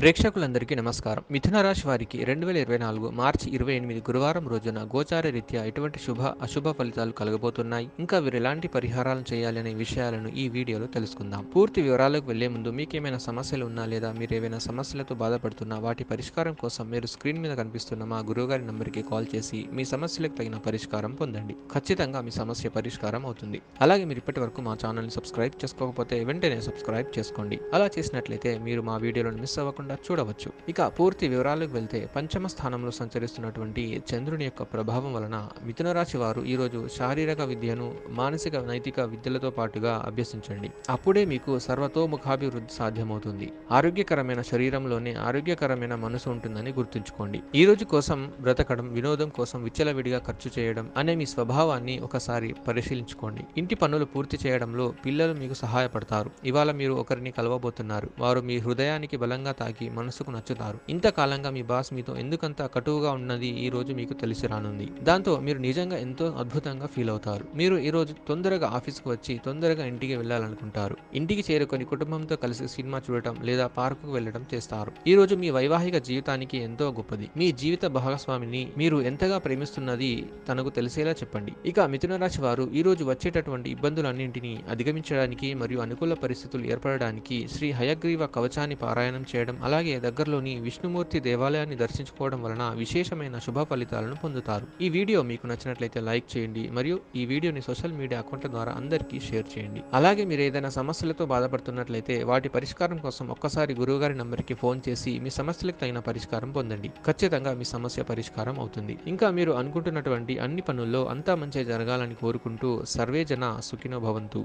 ప్రేక్షకులందరికీ నమస్కారం. మిథున రాశి వారికి రెండు వేల ఇరవై నాలుగు మార్చి ఇరవై ఎనిమిది గురువారం రోజున గోచార రీత్యా ఎటువంటి శుభ అశుభ ఫలితాలు కలగబోతున్నాయి? ఇంకా వీరు ఎలాంటి పరిహారాలు చేయాలనే విషయాలను ఈ వీడియోలో తెలుసుకుందాం. పూర్తి వివరాలకు వెళ్ళే ముందు మీకేమైనా సమస్యలు ఉన్నా లేదా మీరు ఏమైనా సమస్యలతో బాధపడుతున్నా వాటి పరిష్కారం కోసం మీరు స్క్రీన్ మీద కనిపిస్తున్న మా గురువుగారి నంబర్కి కాల్ చేసి మీ సమస్యలకు తగిన పరిష్కారం పొందండి. ఖచ్చితంగా మీ సమస్య పరిష్కారం అవుతుంది. అలాగే మీరు ఇప్పటి వరకు మా ఛానల్ని సబ్స్క్రైబ్ చేసుకోకపోతే వెంటనే సబ్స్క్రైబ్ చేసుకోండి. అలా చేసినట్లయితే మీరు మా వీడియోలను మిస్ అవ్వకుండా చూడవచ్చు. ఇక పూర్తి వివరాలకు వెళ్తే పంచమ స్థానంలో సంచరిస్తున్నటువంటి చంద్రుని యొక్క ప్రభావం వలన మిథున రాశి వారు ఈరోజు శారీరక విద్యను మానసిక నైతిక విద్యలతో పాటుగా అభ్యసించండి. అప్పుడే మీకు సర్వతోముఖాభివృద్ధి సాధ్యమవుతుంది. ఆరోగ్యకరమైన శరీరంలోనే ఆరోగ్యకరమైన మనసు ఉంటుందని గుర్తుంచుకోండి. ఈ రోజు కోసం బ్రతకడం వినోదం కోసం విచ్చలవిడిగా ఖర్చు చేయడం అనే మీ స్వభావాన్ని ఒకసారి పరిశీలించుకోండి. ఇంటి పనులు పూర్తి చేయడంలో పిల్లలు మీకు సహాయపడతారు. ఇవాళ మీరు ఒకరిని కలవబోతున్నారు. వారు మీ హృదయానికి బలంగా తాకి మనసుకు నచ్చుతారు. ఇంతకాలంగా మీ బాస్ మీతో ఎందుకంత కటువుగా ఉన్నది ఈ రోజు మీకు తెలిసి రానుంది. దాంతో మీరు నిజంగా ఎంతో అద్భుతంగా ఫీల్ అవుతారు. మీరు ఈ రోజు తొందరగా ఆఫీస్కి వచ్చి తొందరగా ఇంటికి వెళ్ళాలనుకుంటారు. ఇంటికి చేరుకొని కుటుంబంతో కలిసి సినిమా చూడటం లేదా పార్కుకు వెళ్ళడం చేస్తారు. ఈ రోజు మీ వైవాహిక జీవితానికి ఎంతో గొప్పది. మీ జీవిత భాగస్వామిని మీరు ఎంతగా ప్రేమిస్తున్నది తనకు తెలిసేలా చెప్పండి. ఇక మిథున రాశి వారు ఈ రోజు వచ్చేటటువంటి ఇబ్బందులన్నింటినీ అధిగమించడానికి మరియు అనుకూల పరిస్థితులు ఏర్పడడానికి శ్రీ హయగ్రీవ కవచాన్ని పారాయణం చేయడం అలాగే దగ్గరలోని విష్ణుమూర్తి దేవాలయాన్ని దర్శించుకోవడం వలన విశేషమైన శుభ ఫలితాలను పొందుతారు. ఈ వీడియో మీకు నచ్చినట్లయితే లైక్ చేయండి మరియు ఈ వీడియోని సోషల్ మీడియా అకౌంట్ల ద్వారా అందరికీ షేర్ చేయండి. అలాగే మీరు ఏదైనా సమస్యలతో బాధపడుతున్నట్లయితే వాటి పరిష్కారం కోసం ఒక్కసారి గురువుగారి నంబర్కి ఫోన్ చేసి మీ సమస్యలకు తగిన పరిష్కారం పొందండి. ఖచ్చితంగా మీ సమస్య పరిష్కారం అవుతుంది. ఇంకా మీరు అనుకుంటున్నటువంటి అన్ని పనుల్లో అంతా మంచి జరగాలని కోరుకుంటూ సర్వే జన సుఖినో భవంతు.